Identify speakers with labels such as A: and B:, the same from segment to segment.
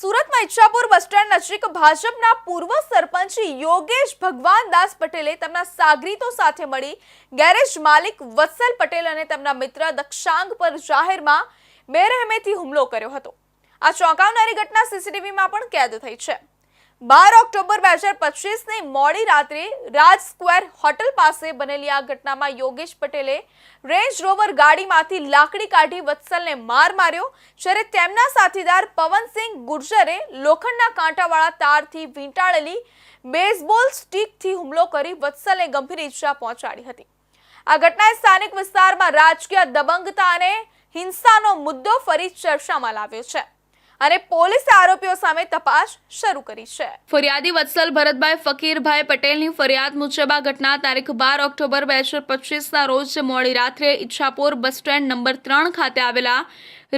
A: સુરતમાં Ichchhapur bus stand નજીક ભાજપના પૂર્વ સરપંચ યોગેશ ભગવાન દાસ પટેલે તેમના સાગરીતો સાથે મળી ગેરેજ માલિક વત્સલ પટેલ અને તેમના મિત્ર દક્ષાંગ પર જાહેરમાં બેરહેમેથી હુમલો કર્યો હતો. આ ચોંકાવનારી ઘટના સીસીટીવીમાં પણ કેદ થઈ છે. બાર ઓક્ટોબર બે હજાર પચીસની મોડી રાત્રે રાજ સ્ક્વેર હોટલ પાસે બનેલી આ ઘટનામાં યોગેશ પટેલે રેન્જ રોવર ગાડીમાંથી લાકડી કાઢી વત્સલને માર માર્યો. જ્યારે તેમના સાથીદાર પવનસિંહ ગુર્જરે લોખંડના કાંટાવાળા તારથી વીંટાળેલી બેઝબોલ સ્ટીકથી હુમલો કરી વત્સલને ગંભીર ઈજા પહોંચાડી હતી. આ ઘટનાએ સ્થાનિક વિસ્તારમાં રાજકીય દબંગતા અને હિંસાનો મુદ્દો ફરી ચર્ચામાં લાવ્યો છે. અને પોલીસે આરોપીઓ સામે તપાસ શરૂ કરી છે. ફરિયાદી વત્સલ ભરતભાઈ ફકીરભાઈ પટેલની ફરિયાદ મુજબ આ ઘટના તારીખ બાર ઓક્ટોબર બે હજાર રોજ મોડી રાત્રે ઈચ્છાપોર બસ સ્ટેન્ડ નંબર ત્રણ ખાતે આવેલા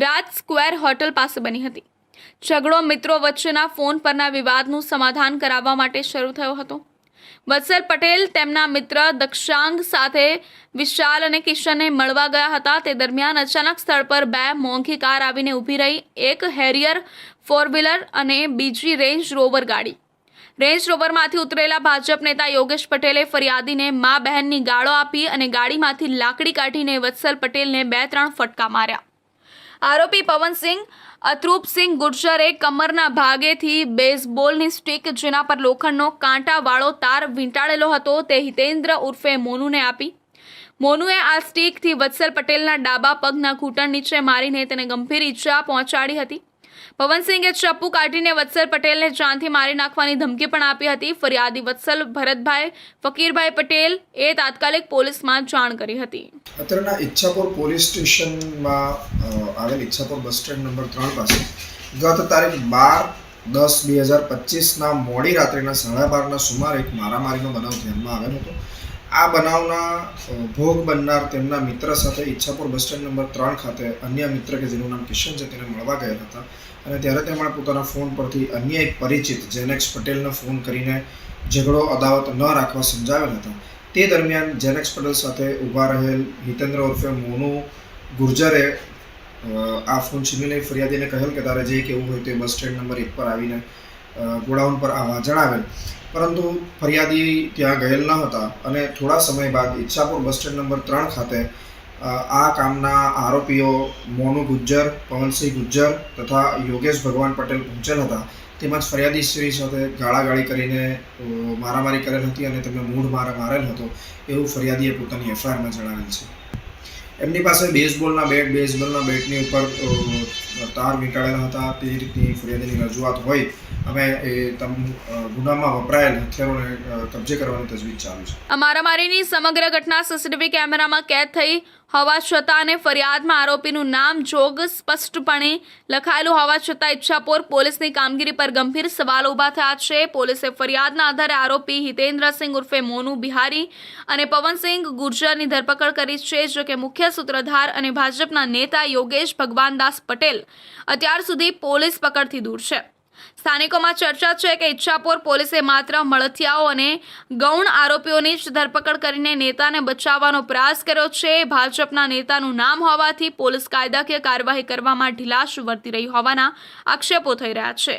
A: રાજ સ્ક્વેર હોટલ પાસે બની હતી. ઝઘડો મિત્રો વચ્ચેના ફોન પરના વિવાદનું સમાધાન કરાવવા માટે શરૂ થયો હતો. વત્સલ પટેલ તેમના મિત્ર દક્ષાંગ સાથે વિશાલ અને કિશનને મળવા ગયા હતા. તે દરમિયાન અચાનક સ્થળ પર બે મોંઘી કાર આવીને ઊભી રહી. એક હેરિયર ફોર વ્હીલર અને બીજી રેન્જ રોવર ગાડી. રેન્જ રોવરમાંથી ઉતરેલા ભાજપ નેતા યોગેશ પટેલે ફરિયાદીને મા બહેનની ગાળો આપી અને ગાડીમાંથી લાકડી કાઢીને વત્સલ પટેલને બે ત્રણ ફટકા માર્યા. આરોપી પવનસિંહ, અતરૂપસિંહ ગુર્જરે કમરના ભાગેથી બેઝબોલની સ્ટીક જેના પર લોખંડનો કાંટાવાળો તાર વીંટાળેલો હતો, તે હિતેન્દ્ર ઉર્ફે મોનુને આપી. મોનુએ આ સ્ટીકથી વત્સલ પટેલના ડાબા પગના ઘૂંટણ નીચે મારીને તેને ગંભીર ઈજા પહોંચાડી હતી. પવનસિંહે ચપ્પુ કાઢીને વત્સલ પટેલને જાનથી મારી નાખવાની ધમકી પણ આપી હતી. ફરિયાદી વત્સલ ભરતભાઈ, ફકીરભાઈ પટેલ એ તાત્કાલિક પોલીસમાં જાણ કરી હતી.
B: અત્યારના ઈચ્છાપુર પોલીસ સ્ટેશનમાં આવેલ ઈચ્છાપુર બસ સ્ટેન્ડ નંબર ત્રણ પાસે ગત તારીખ બાર દસ બે હજાર પચીસના મોડી રાત્રિના સાડા બારના સુમારે એક મારામારીનો બનાવ ધ્યાનમાં આવેલો હતો. આ બનાવના ભોગ બનનાર તેમના મિત્ર સાથે ઈચ્છાપુર બસ સ્ટેન્ડ નંબર ત્રણ ખાતે અન્ય મિત્ર કે જેનું નામ કિશન છે, તેને મળવા ગયા હતા. અને ત્યારે તેમણે પોતાના ફોન પરથી અન્ય એક પરિચિત, જેનેક્સ પટેલને ફોન કરીને ઝઘડો, અદાવત ન રાખવા સમજાવેલ હતા. તે દરમિયાન જેનેક્સ પટેલ સાથે ઊભા રહેલ હિતેન્દ્ર ઉર્ફે મોનુ ગુર્જરે આ ફોન છીનવી લઈ ફરિયાદીને કહેલ કે તારે જે કેવું હોય તે બસ સ્ટેન્ડ નંબર એક પર આવીને ગોડાઉન પર આવવા જણાવેલ. પરંતુ ફરિયાદી ત્યાં ગયેલ ન હતા અને થોડા સમય બાદ ઈચ્છાપુર બસ સ્ટેન્ડ નંબર ત્રણ ખાતે આ કામના આરોપીઓ મોનુ ગુજ્જર, પવનસિંહ ગુજ્જર તથા યોગેશ ભગવાન પટેલ પહોંચેલ હતા. તેમજ ફરિયાદી શ્રી સાથે ગાળાગાળી કરીને મારામારી કરેલ હતી અને તેમને મૂઢ માર, મારેલ હતો એવું ફરિયાદીએ પોતાની એફઆઈઆરમાં જણાવેલ છે. એમની પાસે બેઝબોલના બેટ બેઝબોલના બેટની ઉપર તાર વીંટાળેલા હતા, તે રીતની ફરિયાદની રજૂઆત હોય, અમે એ તમ ગુનામાં વપરાયેલ હથિયારોને કબજે કરવાની તજવીજ ચાલુ છે.
A: મારામારીની સમગ્ર ઘટના સીસીટીવી કેમેરામાં કેદ થઈ હોવા છતાં અને ફરિયાદમાં આરોપીનું નામ જોગ સ્પષ્ટપણે લખાયેલું હોવા છતાં ઈચ્છાપોર પોલીસની કામગીરી પર ગંભીર સવાલ ઊભા થયા છે. પોલીસે ફરિયાદના આધારે આરોપી હિતેન્દ્રસિંહ ઉર્ફે મોનુ બિહારી અને પવનસિંહ ગુર્જરની ધરપકડ કરી છે, જો કે મુખ્ય સૂત્રધાર અને ભાજપના નેતા યોગેશ ભગવાનદાસ પટેલ અત્યાર સુધી પોલીસ પકડથી દૂર છે. સ્થાનિકોમાં ચર્ચા છે કે ઈચ્છાપોર પોલીસે માત્ર મળથિયાઓ અને ગૌણ આરોપીઓની જ ધરપકડ કરીને નેતાને બચાવવાનો પ્રયાસ કર્યો છે. ભાજપના નેતાનું નામ હોવાથી પોલીસ કાયદાકીય કાર્યવાહી કરવામાં ઢીલાશ વર્તી રહી હોવાના આક્ષેપો થઈ રહ્યા છે.